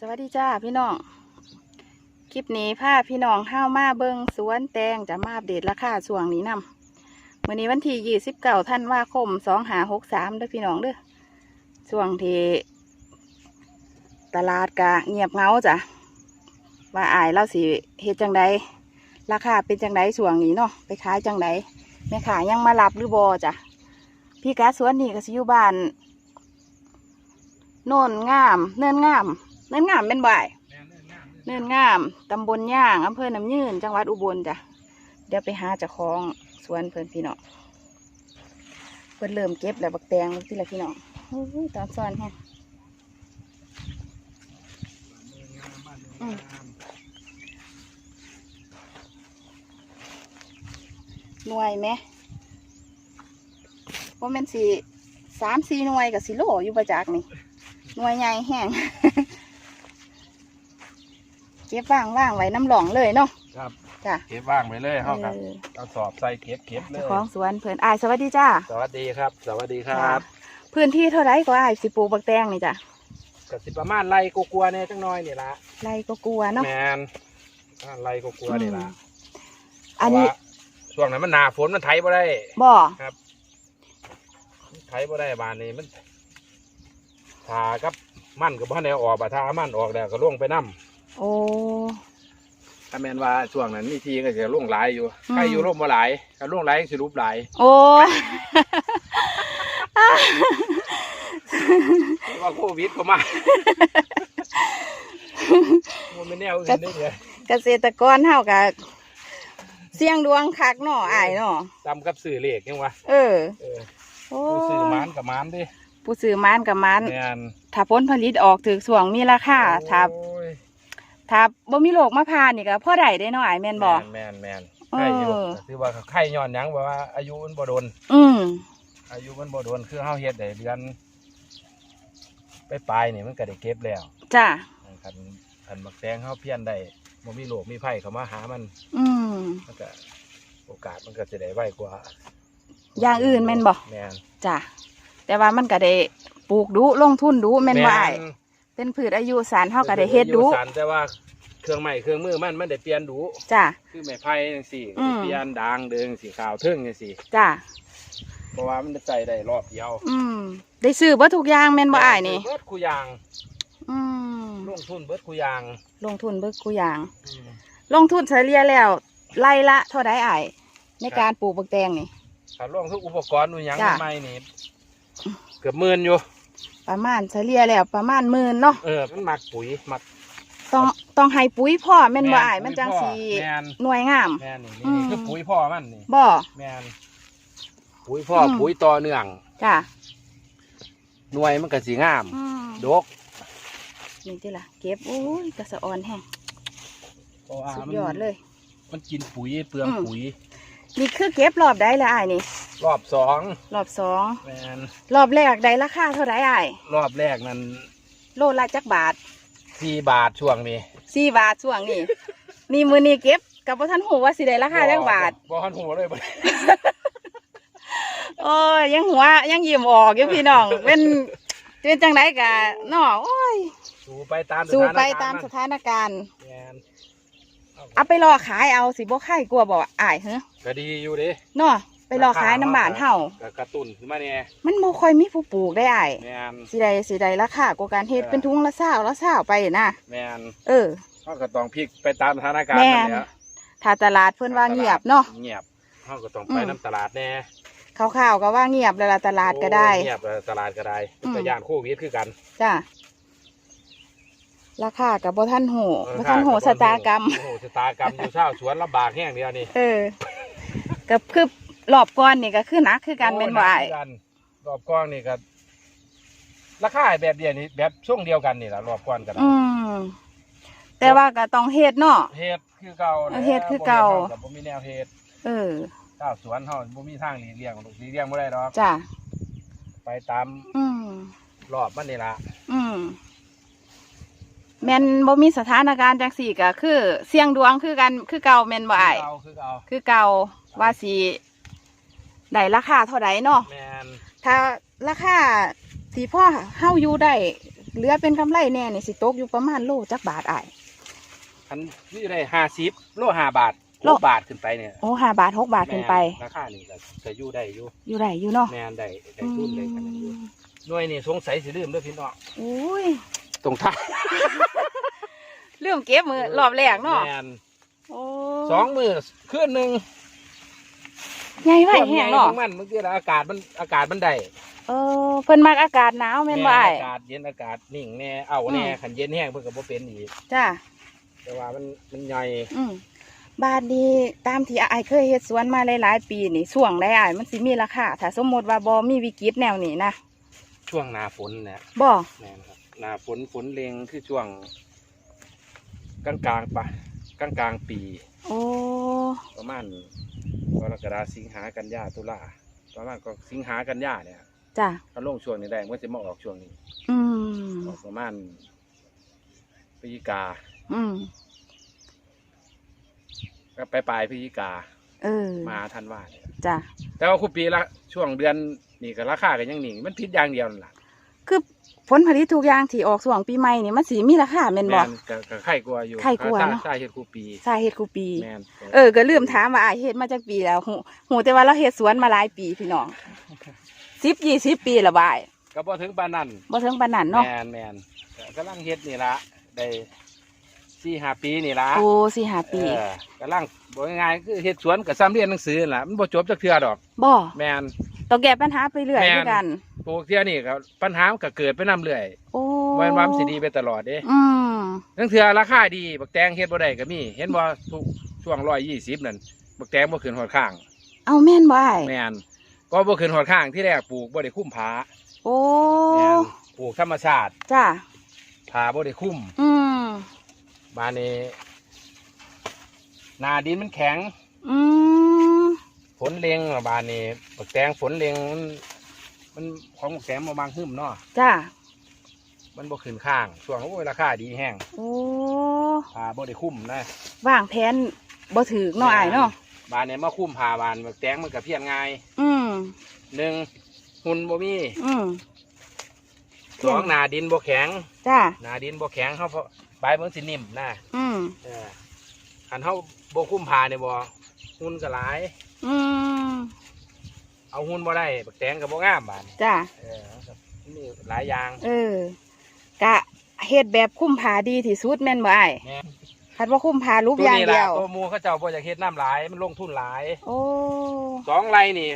สวัสดีจ้าพี่น้อง คลิปนี้พาพี่น้องห้าวมาเบิงสวนแตงจะมาอัปเดตราคาช่วงนี้นำวันนี้วันที่ยี่สิบเก้าท่านว่าคมสองหาหกสามเด้อพี่น้องเด้อช่วงที่ตลาดกะเงียบเงาจ้ะว่าอายเราสิเฮ็ดจังใดราคาเป็นจังใดช่วงนี้เนาะไปขายจังใดแม่ขายยังมารับหรือบอจ้ะพี่กาสวนนี่ก็สิอยู่บ้านโน่นงาม เนินงาม เนินงามเป็นบ่ายเนินงามตำบลย่างอำเภอน้ำยืน จังหวัดอุบลจ้ะเดี๋ยวไปหาเจ้าของสวนเพิ่นพี่น้องเพิ่นเริ่มเก็บแล้วบักแตงที่ละพี่น้องโอ้ยตอนซ้อนแฮะอืมหน่วยไหมว่ามันสี่สามสี่หน่วยกับสิโลอยู่ประจักนี่หน่วยใหญ่แห้งเก็บว่างว่างไว้น้ำหลองเลยเนาะครับจ้ะเก็บว่างไปเลยเฮาครับเออเอาสอบใส่เก็บเก็บเลเจ้ายของสวนเพิ่นอายสวัสดีจ้าสวัสดีครับ สวัสดีครัจ้ะบพื้นที่เท่าไรก็อายสิปลูกบักแตงนี่จ้ะก็สิประมาณไรกลัวๆเนี่ยจังน้อยนี่ละไรก็กลัวเนาะ แมนประมาณไรกลัวๆนี่ละอันนี้เพราะว่าช่วงนั้นมันหนาฝนมันไถบ่ได้บ่อไถบ่ได้บานนี้มันถากับมันกับพ่อแนวออกบะทามันออกแล้วก็ล่วงไปน้ โอ้ำถ้าแมนว่าช่วงนั้นมีทีก็จะล่วงหลายอยู่อืมใครอยู่ร่มบ่หลายก็ล่วงหลายสิรูปหลาย โอ้เพราะว่าโควิดก็มามันไม่แนวอื่นได้เลยเกษตรกรเฮากับเสี่ยงดวงคักเนาะอายเนาะจำกับสื่อเลขยังวะเออเออโอ้ผู้ซื้อหมานกับหมานดิผู้ซื้อมานกับมานแม่นถ้าผลผลิตออกถึกส่วงมีราคาถ้าโอ้ย ถ้าบ่มีโรคมาพานนี่ก็พอได้ได้เนาะอายแม่นบ่ แม่นแม่นเออ ไข่อยู่ก็คือว่าไข่ย้อนหยังบอกว่าอายุมันบ่โดน อืมอายุมันบ่โดนคือเฮาเฮ็ดได้เดือนไปปลายนี่มันก็ได้เก็บแล้วจ้ะคันคันมักแตงเฮาเพี้ยนได้บ่มีโรคมีภัยเข้ามาหามันอืม มันก็โอกาสมันก็จะได้ไวกว่าอย่างอื่นแม่นบ่ แม่นจ้ะแต่ว่ามันก็ได้ปลูกดุลงทุนดุแม่นว่าอ้ายน เป็นพืชอายุสารเฮาก็ได้เฮ็ดดุอยู่สารแต่ว่าเครื่องไม้เครื่องมือมันมันได้เปลี่ยนดูจ้ะคือไม้ไผ่จังซี่อืมเปลี่ยนด่างเดิงสีขาวเทิงจังซี่จ้ะเพราะว่ามันใส่ได้รอบเดียว อืม ได้ซื้อบ่ทุกอย่างแม่นบ่อ้ายนี่เบิดคูยาง อืมลงทุนเบิดคูยาง ลงทุนเบิกกูอย่าง ลงทุนเฉลี่ยแล้วไล่ละเท่าไดอ้ายในการปลูกบักแตงนี่ถ้าลงทุกอุปกรณ์อุหยังจ้ะใหม่ๆนี่เกือบหมื่นอยู่ ประมาณเฉลี่ยแล้วประมาณหมื่นเนาะเออมันหมักปุ๋ยหมัก ต้องต้องให้ปุ๋ยพ่อแม่นบ่อ้ายมันจังสิแม่น หน่วยงาม แม่นนี่อืนี่ม คือปุ๋ยพ่อมันนี่บ่ แม่นปุ๋ยพ่ออม ปุ๋ยต่อเนื่องจ้ะหน่วยมันก็สีงาม อืมดกนี่ติล่ะเก็บโอ้ยกระสะออนแห้งเพราะว่าสุดมันยอดเลย มันกินปุ๋ยเปลืองอืม ปุ๋ยนี่คือเก็บรอบได้แล้วอ้ายนี่ รอบสองรอบสองแม่นรอบแรกได้ราคาเท่าไดอ้ายรอบแรกนั้นโลละจักบาทสี่บาทช่วงนี้สี่บาทช่วงนี้ นี่มือนี้เก็บกับพ่ท่านหูว่าสิได้ราคาจักบาท บ่หันหัวเลยบ่โอ้ยยังหัวยังยิ้มออกอยู่พี่น้อง เป็นเป็นจังไดกะน้อโอ้ยสู้ไปตามสู้ไปถนกรณ์ตามสถานการณ์ แม่นเอาไปรอขายเอาสิบ่ไข่กลัวบ่อ้ายเหรอก็ดีอยู่เดิเนาะ ไปรอขายน้ำบานเฮาก็กระตุ้นขึ้นมาเนี่ยมันบ่ค่อยมีผู้ปลูกได้อ้ายแม่นสิได้สิได้ราคากว่าการเฮ็ดเป็นทุงละ20ละ20ไปนะแม่นเออเขาก็ต้องพลิกไปตามสถานการณ์แม่นนั่นแหละถ้าตลาดเพิ่นว่าเงียบเนาะเงียบเขาก็ต้องอืไปมน้ำตลาดแน่ข่าวๆก็ว่าเงียบแล้วล่ะตลาดก็ได้โอ้เงียบแล้วตลาดก็ได้อืมแต่ยานโควิดคือกันจ้ะราคากับบ่ท่านหูบ่ท่านหูสตากรรมโอ้โหสตากรรมอยู่เช่าสวนลำบากแห้งเดียวนี่เออกับคือ รอบก่อนนี่ก็คือหนักคือกันเป็นบ่อ้ายโหนักคือกันรอบก้อนนี่ก็ราคาแบบเดียวนี่แบบช่วงเดียวกันนี่แหละรอบก้อนกันอืมแต่ว่าก็ต้องเฮ็ดเนาะเฮ็ดคือเก่าเฮ็ดคือเก่าบ่ฮ็ดกับบ่มีแนวเฮ็ดเออเจ้าสวนเฮาบ่มีทางหลีกเลี่ยงหรอกหลีกเลี่ยงบ่ได้ดอกจ้ะไปตามอืมรอบมันนี่ล่ะอืมแม่นบ่มีสถานการณ์จังสี่ก็คือ เสี่ยงดวงคือกันคือเก่าแม่นบ่อ้ายคือเก่าคือเก่าคือเก่าว่าสิ ได้ราคาเท่าใดเนาะแม่นถ้าราคาที่พ่อเฮาอยู่ได้เหลือเป็นกำไรแน่นี่สิตกอยู่ประมาณโลจักบาทอ้ายอันนี่ได้ห้าสิบโลห้าบาทโลโลบาทขึ้นไปเนี่ยโอ้ห้าบาทหกบาทขึ้นไป แม่ราคานี่ก็จะอยู่ได้อยู่อยู่ไรอยู่เนาะแมนได้ได้ทุนได้กันอยู่อืมหน่วยนี่สงสัยสิลืมเด้วยพี่น้องโอ้ยตรงท่าเรื่องเก็บมือรอบแรกเนาะแมนโอ้สองมือคืนหนึ่ง ใหญ่ไว้แห้งควมเนาะใหญ่ของมันเมื่อกี้ละอากาศมันอากาศมันได้เออเพิ่นมักอากาศหนาวแม่นบ่อ้ายอากาศเย็นอากาศนิ่งแน่เอาแน่อืมขันเย็นแห้งเพิ่นก็บ่เป็นอีกจ้าแต่ว่ามันมันใหญ่อืมบาทนี้ตามที่อ้ายเคยเฮ็ดสวนมาหลายๆปีนี่ช่วงใดอ้ายมันสิมีราคาถ้าสมมติว่าบ่มีวิกฤตแนวนี้นะช่วงหน้าฝนเนี่ยบ่แม่นครับหน้าฝนฝนเลงคือช่วงกลางกลางๆปะ กลางกลางๆปี โอ้ประมาณกรกฎาสิงหากันยาตุลาประมาณก็สิงหากันยาเนี่ยจ้าถ้าลงช่วงนี้ได้มันจะมาออกช่วงนี้อืมออกประมาณพฤศจิกาอืมก็ไปปลายพฤศจิกาเออมาทันว่าเนี่ยจ้าแต่ว่าคุปีละช่วงเดือนนี่ก็ราคากันยังหนิงมันพิษอย่างเดียวนั่นล่ะคือ ผลผลิตทุกอย่างที่ออกช่วงปีใหม่นี่มันสิมีราคาแม่นบ่ แม่นก็ก็ไข่กลัวอยู่ไข่กลัวเนอะ ใช่เฮ็ดคุปีสาเหตุคูปี แม่นเออก็ลืมถามว่าอายเฮ็ดมาจากปีแล้วหูหูแต่ว่าเราเฮ็ดสวนมาหลายปีพี่น้องสิบยี่สิบปีละบายก็บ่ถึงปานนั้นบ่ถึงปานนั้นเนาะแม่นแม่นก็กำลังเฮ็ดนี่ละได้สี่ห้าปีนี่ละโอ้สี่ห้าปีเออกำลังบอกง่ายๆคือเฮ็ดสวนกับซ้ำเรียนหนังสือนั่นล่ะมันบ่จบจักเทื่อดอก บ่แม่น ต้องแก้ปัญหาไปเรื่อยแม่น ด้วยกัน ปลูกเทื่อนี่ก็ปัญหามันก็เกิดไปนํเรื่อยโอ้บ่แม่นว่ามันสิดีไปตลอดเด้อืมทั้งเทื่อราคาดีบักแตงเฮ็ดบ่ได้ก็มี เห็นบ่ทุกช่วง120นั่นบักแตงบ่ขึ้นหอดข้างเอาแม่นบ่อ้ายแม่นก็บ่ขึ้นหอดข้างที่แรกปลูกบ่ได้คุ้มผาโอ้แม่นปลูกธรรมชาติจ้าผาบ่ได้คุ้ม อืมบานนี้หนาดินมันแข็งอืม ฝนเลงอะบานนี้บักแตงฝนเลงมันมันของบักแตงมาบางหึมเนาะจ้ามันบ่ขึ้นข้างช่วงโอ้ยราคาดีแห้งโอ้ผาบ่ได้คุ้มนะวางแผนบ่ถึกเนาะอ้ายเนาะบานนี้มาคุ้มผาบานบักแตงมันก็เพียงง่ายอืมหนึ่งหุ่นบ่มีอืมสองหนาดินบ่แข็งจ้าหนาดินบ่แข็งเขาเพราะใบมันสินิ่มนะอืมเออคันเขาบ่คุ้มผาเนี่ยบ่ หุ่นก็หลาย อืมเอาหุ่นบ่ได้บักแตงก็บ่งามบานนี้จ้าเออมีหลายอย่างเออ กะเฮ็ดแบบคุ้มผาดีที่สุดแม่นบ่อ้ายแม่นคันว่าคุ้มผารูปตัวอย่างนี้เดีล่ะยว ตัวหมูเขาเจ้าบ่อยากเฮ็ดน้ำหลาย มันลงทุนหลาย โอ้ สองไรนี่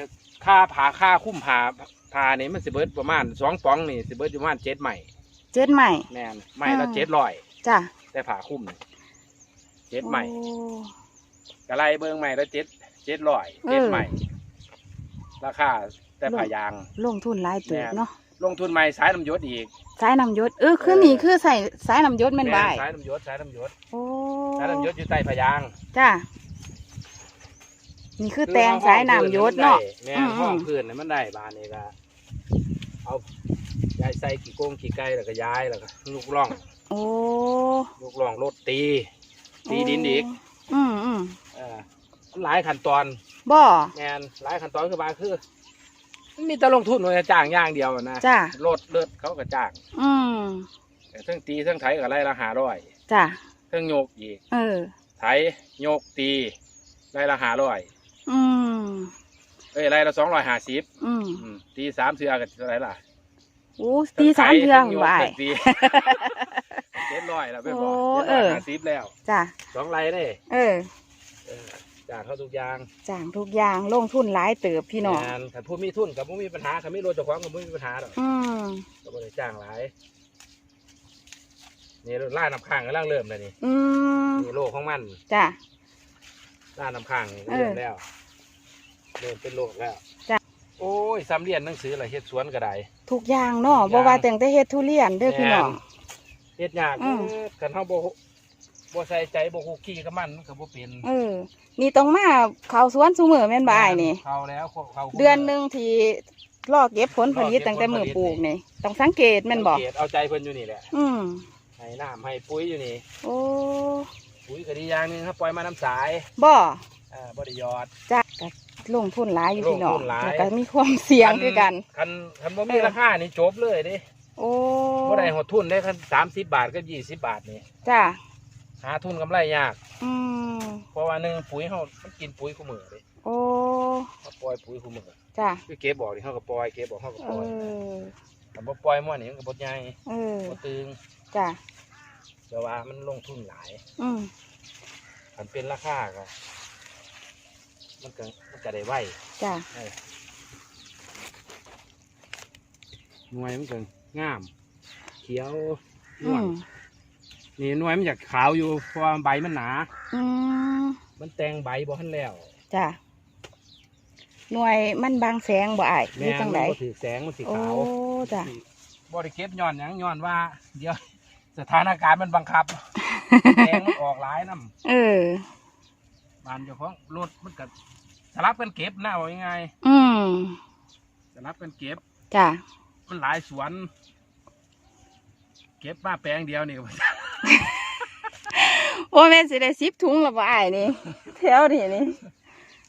ค่าผาค่าคุ้มผาผานี่มันสิเบิดประมาณสองป๋องนี่สิเบิดประมาณเจ็ดใหม่เจ็ดใหม่ แม่นใหม่ละอ่า เจ็ดร้อยจ้ะแต่ผาคุ้มนี่เจ็ดใหม่โอ้ กะไรเบิ่งใหม่ละเจ็ดเจ็ดร้อยเออเจ็ดใหม่ ราคาแต่ผายาง ลงทุนหลายตัวแม่นเนาะลงทุนใหม่สายน้ำยศอีก สายน้ำยศเออคือเออนี่คือใส่สายน้ำยศแม่นบ่แม่อ้ายสายน้ำยศสายน้ำยศโอ้สายน้ำยศอยู่ใต้ผายางจ้ะนี่คือแตงสายน้ำยศเนาะแม่อืนมห้องอืมพื้นน่ะมันได้บานนี่ก็เอายายใส่กี่โกงกี่ไก่แล้วก็ย้ายแล้วก็ลูกร่อง โอ้ลูกร่องรถตี ตีดินอีก อืมอืมเออมันหลายขั้นตอนบ่แมนหลายขั้นตอนคือบางคือมันมีแต่ลงทุนมันจะจ้างอย่างเดียวอะนะจ้ะรถเลือดเขาก็จ้างอืมแต่เครื่องตีเครื่องไถก็ไล่ละหาร้อยจ้ะเครื่องโยกอีกเออ ไถโยกตีไล่ละหาร้อยอืมเอ้ยไล่ละสองร้อยห้าสิบอืมตีสามเสือกันเท่าไหร่ล่ะโอ้ตีสามเทืองบ่อ้ายตีเจ็ดร้อยแล้วไปบอกโอ้เจ็ดร้อยเออห้าสิบแล้วจ้ะสองไรนี่เออเออ จ้างเขาทุกอย่างจ้างทุกอย่างลงทุนหลายเติบพี่น้องงานถ้าผู้มีทุนกับผู้มีปัญหาถ้าไม่รู้เจ้าของกับผู้มีปัญหาหรอกอืมก็บ่ได้จ้างหลายนี่ล่าน้ำข้างกำลังเริ่มเลยนี่อืมนี่โลกของมันจ้ะ ล่าน้ำข้างนี่เออเริ่มแล้วเริ่มเป็นโลกแล้วจ้ะโอ้ยซ้ำเรียนหนังสืออะไรเฮ็ดสวนก็ได้ ทุกอย่างเนาะทุกอบ่ย่างว่าแต่งแต่เฮ็ดทุเรียนเด้อพี่น้องเฮ็ดยากอืมเด้อคันเฮาบ่ บ่ใส่ใจบ่คุกกี้กับมันมันก็บ่เป็นเออ นี่ต้องมาเข้าสวนซุมื้อแม่นบ่อ้ายนี่ เข้าแล้วเข้าเดือนหนึงที่รอเก็บผลผลิตตั้งแต่มื้อปลูกนี่ต้องสังเกตแม่นบ่สังเกตเอาใจเพิ่นอยู่นี่แหละอืมให้น้ำให้ปุ๋ยอยู่นี่ โอ้ปุ๋ยก็ดีอย่างหนึงครับปล่อยมาน้ำสายบ่อ่าบ่ได้หยอด จ้ะก็ลงทุนหลายอยู่พี่น้องลงทุนหลาย แล้วก็มีความเสี่ยงคือกัน คันคันบ่มีราคานี่จบเลยเดิโอ้บบ่ได้หดทุนได้คันสามสิบบาทก็ยี่สิบบาทนี่ จ้า หาทุนกำไรยาก อืมเพราะว่าหนึ่งปุ๋ยเขามันกินปุ๋ยคู่มือเลยโอ้เขาปล่อยปุ๋ยคู่มือจ้าคือเก็บบอกนี่เขาก็ปล่อยเก็บบอกเขาก็เอปล่อยอแต่บ่ปล่อยมั่วนี่มันก็บ่ใหญ่เออบ่ตึงจ้าแต่ว่ามันลงทุนหลายอืมมันเป็นราคาก็มันก็มันก็ได้ไว จ้าเออหน่วยมันก็งาม เขียวนอืวลม นี่หน่วยมันอยากขาวอยู่เพราะว่าใบมันหนา อืมมันแตงใบบ่ทันแล้วจ้าหน่วยมันบางแสงบ่อายหรืแม่อจังมัไดบ่ถือแสงมันสีโอ้ขาวจ้าบริเก็บย้อนหยังย้อนว่า เดี๋ยว สถานการณ์มันบังคับแดงมันออกหลายน้เออำบานเจ้าของรถมันก็สลับกันเก็บนะว่ายังไงอืมสลับกันเก็บ จ้ามันหลายสวน เก็บมาแปลงเดียวนี่ก็ โอ้แม่นสิได้สิบถุงและบ่อายนี่แถวนี่นี่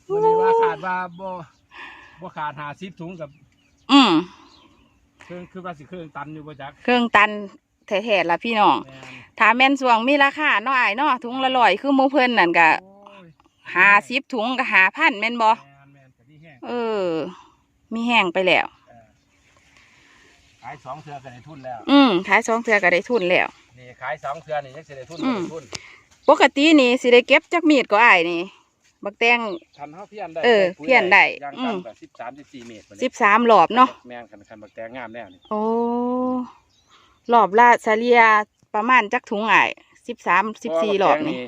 วันนี้ว่าขาดว่าบ่บ่ขาดหาซิบถุงกับอืมเครื่องคือว่าสิเครื่องตันอยู่บ่จักเครื่องตันแท้ๆล่ะพี่น้องแม่นถ้าแม่นสวงมีราคาเนาะอายเนาะถุงละร้อยคือหมู่เพิ่นนั่นก็โอ้ยหาสิบถุงก็หาพันแม่นบ่แม่นแม่นก็ที่แห้งเออ มีแห้งไปแล้วเออ ขายสองเทือก็ได้ทุนแล้ว อืมขายสองเทื่อก็ได้ทุนแล้ว นี่ขายสองเทือนี่ยังสิได้ทุนอืบ่มได้ทุนปกตินี่สิได้เก็บจักมีดก็อายนี่ บักแตง คันเฮาเพี้ยนได้เออปุ๋เพี้ยนได้ย่างอืม ต่ำแบบสิบสามสิบสี่เมตรบัดนี้สิบสามหลอบเนาะแม่นคันคันบักแตงงามแน่นี่โอ้หลอบละเฉลี่ยประมาณจักถุงอายสิบสามสิบสี่หลอบนี่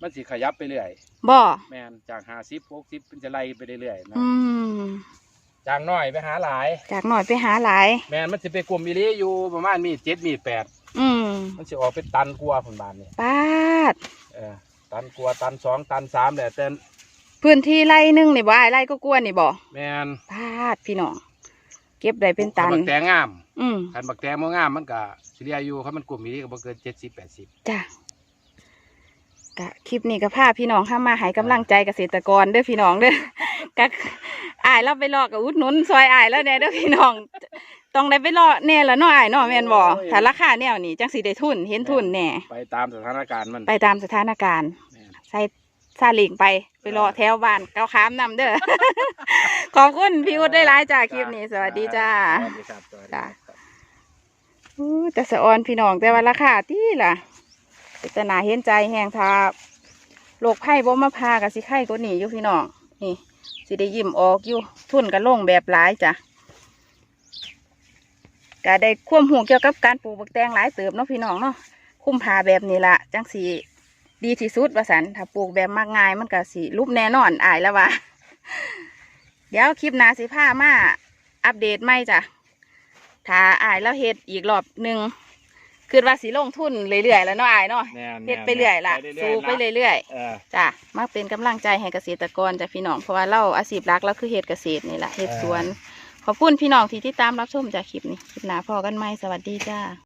มันสิขยับไปเรื่อย บ่แม่นจากห้าสิบหกสิบมันจะไล่ไปเรื่อยๆนะอืม จากน้อยไปหาหลาย จากหน่อยไปหาหลาย แม่นมันสิไปกลุ่มอีหลีอยู่ประมาณมีเจ็ดมีแปดอืมมันสิออกเป็นตันกลัวาผลบานนี่ปาด เออตันกลัวาตันสองตันสามแหละแต่พื้นที่ไร่หนึงนี่บ่อายไร่ก็กวนนี่บ่แม่นปาดพี่น้อง เก็บได้เป็นตันคับักแตงงามอืมคันบักแตงบ่งามมันก็สิเรียอยู่คันมันกลุ่มอีหลีก็บ่เกินเจ็ดสิบแปดสิบจ้ะ กะคลิปนี้ก็พาพี่น้องเข้ามาให้กำลังใจเกษตรกรเด้อพี่น้องเด้อกะอายเราไปรอกับอุดหนุนซอยอายแล้วเนี่ยเด้อพี่น้องต้องได้ไปรอแน่ละเนาะอายเนาะแม่นบ่ถ้าราคาแนวนี้จังสิได้ทุนเห็นทุนแน่ไปตามสถานการณ์มันไปตามสถานการณ์แม่นใส่ซาเลิงไปไปรอแถวบ้านเก้าขามนำเด้อขอบคุณพี่อุดได้หลายจ้าคลิปนี้สวัสดีจ้าสวัสดีครับสวัสดีครับอู้แต่สะออนพี่น้องแต่ว่าราคาที่ล่ะ เป็นตนาเห็นใจแหงทาโรคไผ่บ่มาพากับสิไข่ก็หนีอยู่พี่น้องนี่สิได้ยิ้มออกอยู่ทุ่นก็ลงแบบหลายจ้ะก็ได้ความหูเกี่ยวกับการปลูกบักแตงหลายเติบเนาะพี่น้องเนาะคุ้มพาแบบนี้ละจังสีดีที่สุดว่าสันถ้าปลูกแบบมากง่ายมันก็สิรูปแน่นอนอายแล้ววะเดี๋ยวคลิปหน้าสิพามาอัปเดตใหม่จ้ะถ้าอายแล้วเฮ็ดอีกรอบหนึ่ง คือว่าสิลงทุนเรื่อยๆแล้วเนาะอายเนาะแม่นเฮ็ดไปเรื่อยละไปสู้ไปๆนะเรื่อยเออ ๆจ้ะมาเป็นกำลังใจให้เกษตรกรจ้ะพี่น้องเพราะว่าเราอาชีพหลักเราคือเฮ็ดเกษตรนี่แหละเฮ็ดสวน ขอบคุณพี่น้องที่ติดตามรับชมจากคลิปนี้คลิปหน้าพอกันไหมสวัสดีจ้า